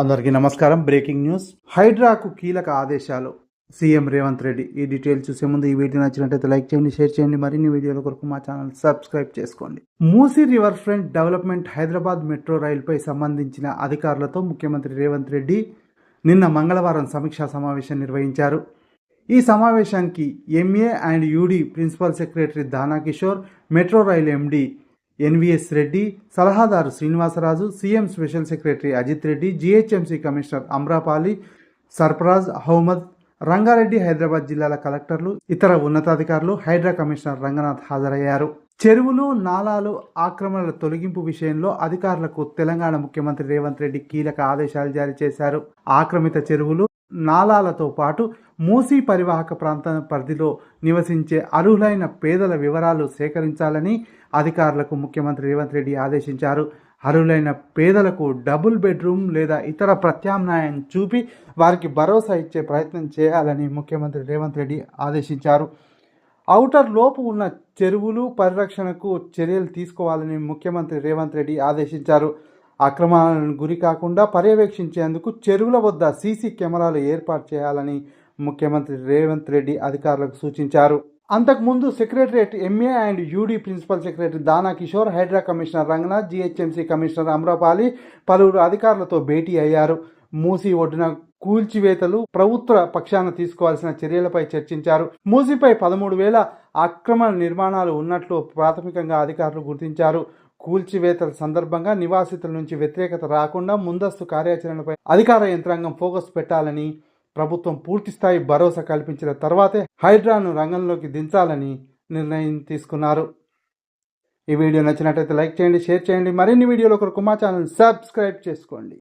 అందరికీ నమస్కారం. Breaking news. హైడ్రాకు కీలక ఆదేశాలు. సీఎం రేవంత్ రెడ్డి ఈ డీటెయిల్ చూసే ముందు ఈ వీడియో నచ్చినట్లయితే లైక్ చేయండి షేర్ చేయండి మరిన్ని వీడియోల కొరకు మా ఛానల్ సబ్స్క్రైబ్ చేసుకోండి. Musi river front development Hyderabad metro రైలుపై సంబంధించిన అధికారులతో ముఖ్యమంత్రి రేవంత్ రెడ్డి నిన్న మంగళవారం సమీక్షా సమావేశం నిర్వహించారు. ఈ సమావేశానికి MA and UD principal secretary Dana Kishore metro rail MD NVS Reddy సలహాదారు Srinivasaraju CM special secretary Ajit Reddy GHMC commissioner Amrapali Sarfaraz Ahmed Rangareddy Hyderabad జిల్లాల కలెక్టర్లు ఇతర ఉన్నతాధికారులు హైడ్రా కమిషనర్ రంగనాథ్ హాజరయ్యారు. చెరువులు నాలాలు ఆక్రమణల తొలగింపు విషయంలో అధికారులకు తెలంగాణ ముఖ్యమంత్రి రేవంత్ రెడ్డి కీలక ఆదేశాలు జారీ చేశారు. ఆక్రమిత చెరువులు నాలాలతో పాటు మూసీ పరివాహక ప్రాంత పరిధిలో నివసించే అర్హులైన పేదల వివరాలు సేకరించాలని అధికారులకు ముఖ్యమంత్రి రేవంత్ రెడ్డి ఆదేశించారు. అర్హులైన పేదలకు డబుల్ బెడ్రూమ్ లేదా ఇతర ప్రత్యామ్నాయం చూపి వారికి భరోసా ఇచ్చే ప్రయత్నం చేయాలని ముఖ్యమంత్రి రేవంత్ రెడ్డి ఆదేశించారు. ఔటర్ లోపు ఉన్న చెరువులు పరిరక్షణకు చర్యలు తీసుకోవాలని ముఖ్యమంత్రి రేవంత్ రెడ్డి ఆదేశించారు. అక్రమాలను గురి కాకుండా పర్యవేక్షించేందుకు చెరువుల వద్ద సీసీ కెమెరాలు ఏర్పాటు చేయాలని ముఖ్యమంత్రి రేవంత్ రెడ్డి అధికారులకు సూచించారు. అంతకుముందు secretariat MA and UD principal secretary Dana Kishore Hydra commissioner Ranganath GHMC commissioner Amrapali పలువురు అధికారులతో భేటీ అయ్యారు. మూసి ఒడ్డున కూల్చివేతలు ప్రభుత్వ పక్షాన తీసుకోవాల్సిన చర్యలపై చర్చించారు. మూసిపై పదమూడు వేల అక్రమ నిర్మాణాలు ఉన్నట్లు ప్రాథమికంగా అధికారులు గుర్తించారు. కూల్చివేతల సందర్భంగా నివాసితుల నుంచి వ్యతిరేకత రాకుండా ముందస్తు కార్యాచరణపై అధికార యంత్రాంగం ఫోకస్ పెట్టాలని ప్రభుత్వం పూర్తిస్థాయి భరోసా కల్పించిన తర్వాతే హైడ్రాను రంగంలోకి దించాలని నిర్ణయం తీసుకున్నారు. ఈ వీడియో నచ్చినట్లయితే లైక్ చేయండి షేర్ చేయండి. మరిన్ని వీడియోల కొరకు మా ఛానల్ సబ్స్క్రైబ్ చేసుకోండి.